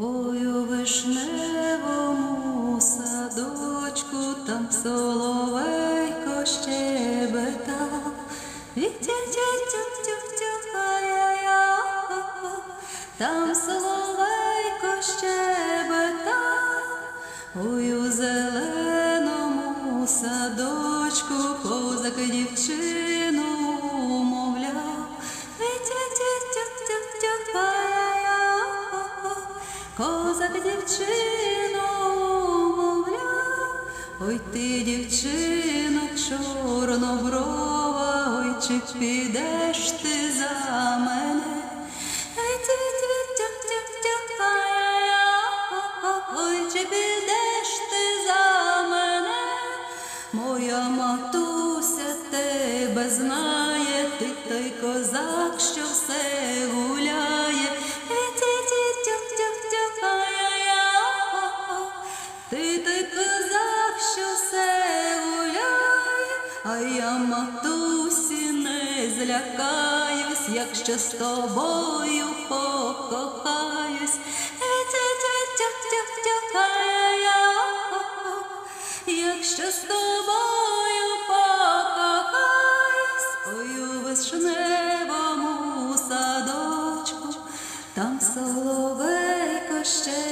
Ой, вишневому садочку там соловейко. Вітя-тя-тя-тя-тя-ай-яй-я. Там соловейко щебетав. Ой, у зеленому садочку козак дівчину Козак дівчину мовляв, ой ти, дівчино, чорноброва, ой чи підеш ти за мене? Ей, ті, ті, тя, тя. Ой, чи підеш ти за мене? Моя матуся тебе знає, ти той козак, що все гуляє. Ти ти казав, що все гуляє, а я матусі не злякаюсь, якщо з тобою покохаюсь. Е, якщо з тобою покохаюсь, ой у вишневому садочку, там соловейко ще.